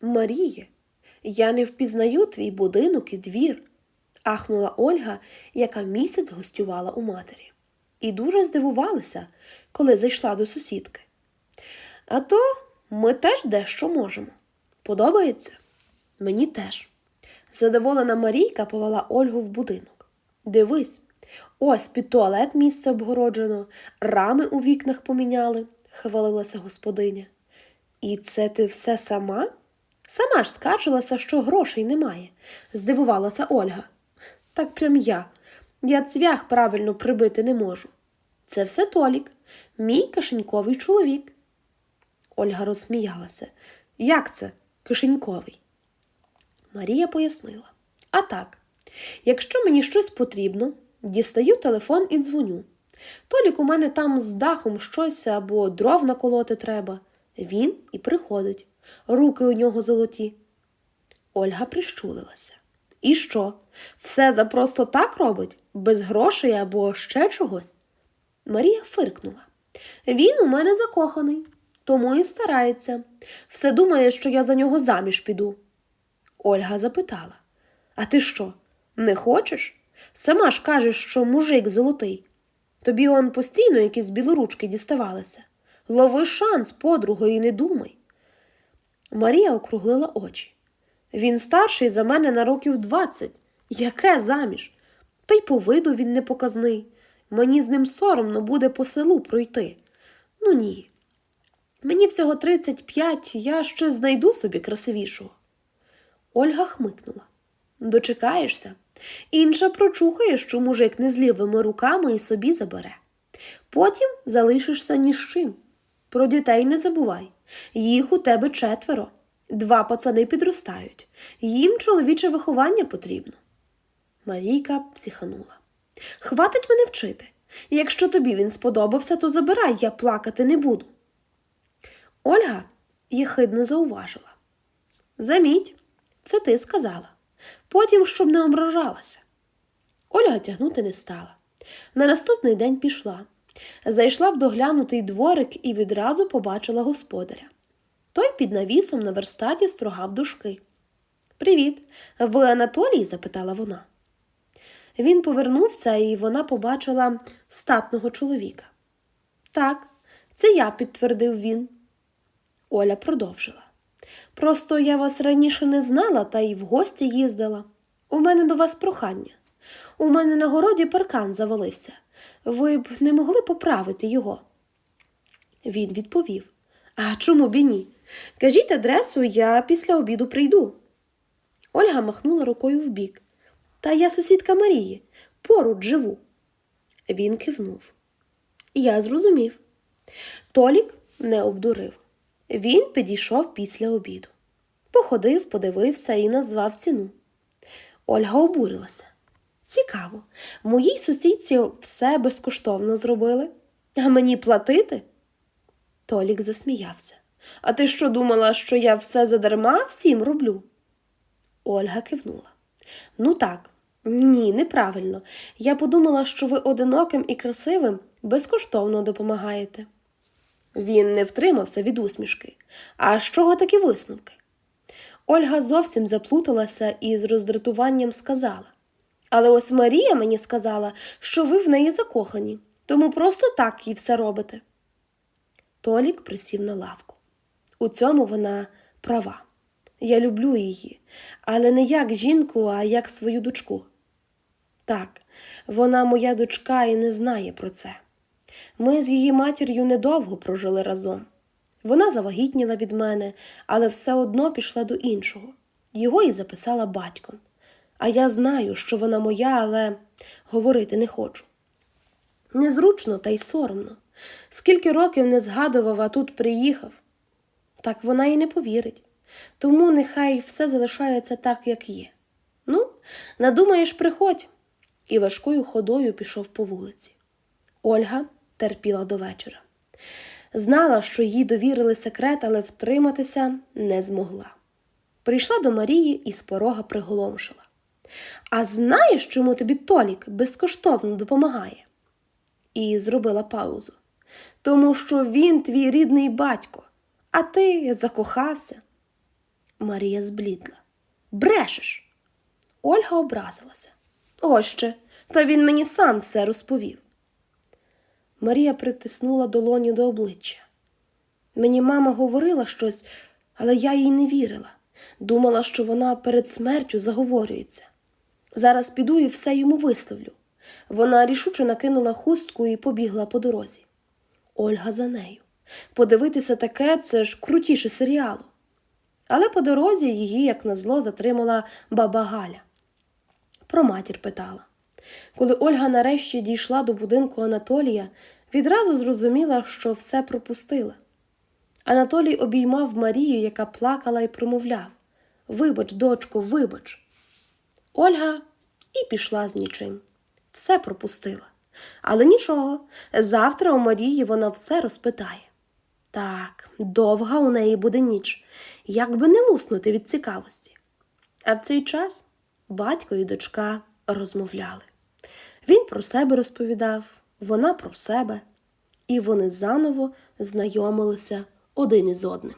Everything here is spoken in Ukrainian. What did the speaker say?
Маріє, я не впізнаю твій будинок і двір, ахнула Ольга, яка місяць гостювала у матері, і дуже здивувалася, коли зайшла до сусідки. А то ми теж дещо можемо. Подобається? Мені теж. Задоволена Марійка повела Ольгу в будинок. Дивись, ось під туалет місце обгороджено, рами у вікнах поміняли, хвалилася господиня. І це ти все сама? Сама ж скаржилася, що грошей немає, здивувалася Ольга. Так прям я. Я цвях правильно прибити не можу. Це все Толік, мій кишеньковий чоловік. Ольга розсміялася. Як це кишеньковий? Марія пояснила. А так, якщо мені щось потрібно, дістаю телефон і дзвоню. Толік у мене там з дахом щось або дров наколоти треба. Він і приходить. Руки у нього золоті. Ольга прищулилася. І що? Все за просто так робить? Без грошей або ще чогось? Марія фиркнула. Він у мене закоханий, тому і старається. Все думає, що я за нього заміж піду. Ольга запитала: А ти що, не хочеш? Сама ж кажеш, що мужик золотий. Тобі он постійно якісь білоручки діставалися. Лови шанс, подруго, і не думай. Марія округлила очі. Він старший за мене на років двадцять. Яке заміж? Та й по виду він не показний. Мені з ним соромно буде по селу пройти. Ну ні. Мені всього 35, я ще знайду собі красивішого. Ольга хмикнула. Дочекаєшся. Інша прочухає, що мужик не з лівими руками і собі забере. Потім залишишся ні з чим. Про дітей не забувай. Їх у тебе четверо. Два пацани підростають. Їм чоловіче виховання потрібно. Марійка психанула. Хватить мене вчити. Якщо тобі він сподобався, то забирай, я плакати не буду. Ольга єхидно зауважила. Заміть, це ти сказала. Потім, щоб не ображалася. Ольга тягнути не стала. На наступний день пішла. Зайшла в доглянутий дворик і відразу побачила господаря. Той під навісом на верстаті строгав дошки. Привіт, ви Анатолій? запитала вона. Він повернувся, і вона побачила статного чоловіка. Так, це я, підтвердив він. Оля продовжила. Просто я вас раніше не знала та й в гості їздила. У мене до вас прохання. У мене на городі паркан завалився. Ви б не могли поправити його? Він відповів А чому б і ні? Кажіть адресу, я після обіду прийду. Ольга махнула рукою вбік. Та я сусідка Марії, поруч живу. Він кивнув. Я зрозумів. Толік не обдурив. Він підійшов після обіду. Походив, подивився і назвав ціну. Ольга обурилася. Цікаво, моїй сусідці все безкоштовно зробили, а мені платити? Толік засміявся. А ти що думала, що я все задарма всім роблю? Ольга кивнула. Ну так, ні, неправильно. Я подумала, що ви одиноким і красивим безкоштовно допомагаєте. Він не втримався від усмішки. А з чого такі висновки? Ольга зовсім заплуталася і з роздратуванням сказала. Але ось Марія мені сказала, що ви в неї закохані, тому просто так їй все робите. Толік присів на лавку. У цьому вона права. Я люблю її, але не як жінку, а як свою дочку. Так, вона моя дочка і не знає про це. Ми з її матір'ю недовго прожили разом. Вона завагітніла від мене, але все одно пішла до іншого. Його і записала батьком. А я знаю, що вона моя, але говорити не хочу. Незручно та й соромно. Скільки років не згадував, а тут приїхав. Так вона і не повірить. Тому нехай все залишається так, як є. Ну, надумаєш, приходь. І важкою ходою пішов по вулиці. Ольга терпіла до вечора. Знала, що їй довірили секрет, але втриматися не змогла. Прийшла до Марії і з порога приголомшила. А знаєш, чому тобі Толік безкоштовно допомагає? І зробила паузу. Тому що він твій рідний батько, а ти закохався. Марія зблідла. Брешеш. Ольга образилася. Ось ще, та він мені сам все розповів. Марія притиснула долоні до обличчя. Мені мама говорила щось, але я їй не вірила. Думала, що вона перед смертю заговорюється. Зараз піду і все йому висловлю. Вона рішуче накинула хустку і побігла по дорозі. Ольга за нею. Подивитися таке це ж крутіше серіалу. Але по дорозі її, як назло, затримала баба Галя. Про матір питала. Коли Ольга нарешті дійшла до будинку Анатолія, відразу зрозуміла, що все пропустила. Анатолій обіймав Марію, яка плакала і промовляв Вибач, дочко, вибач. Ольга і пішла з нічим. Все пропустила. Але нічого, завтра у Марії вона все розпитає. Так, довга у неї буде ніч, як би не луснути від цікавості. А в цей час батько і дочка розмовляли. Він про себе розповідав, вона про себе, і вони заново знайомилися один із одним.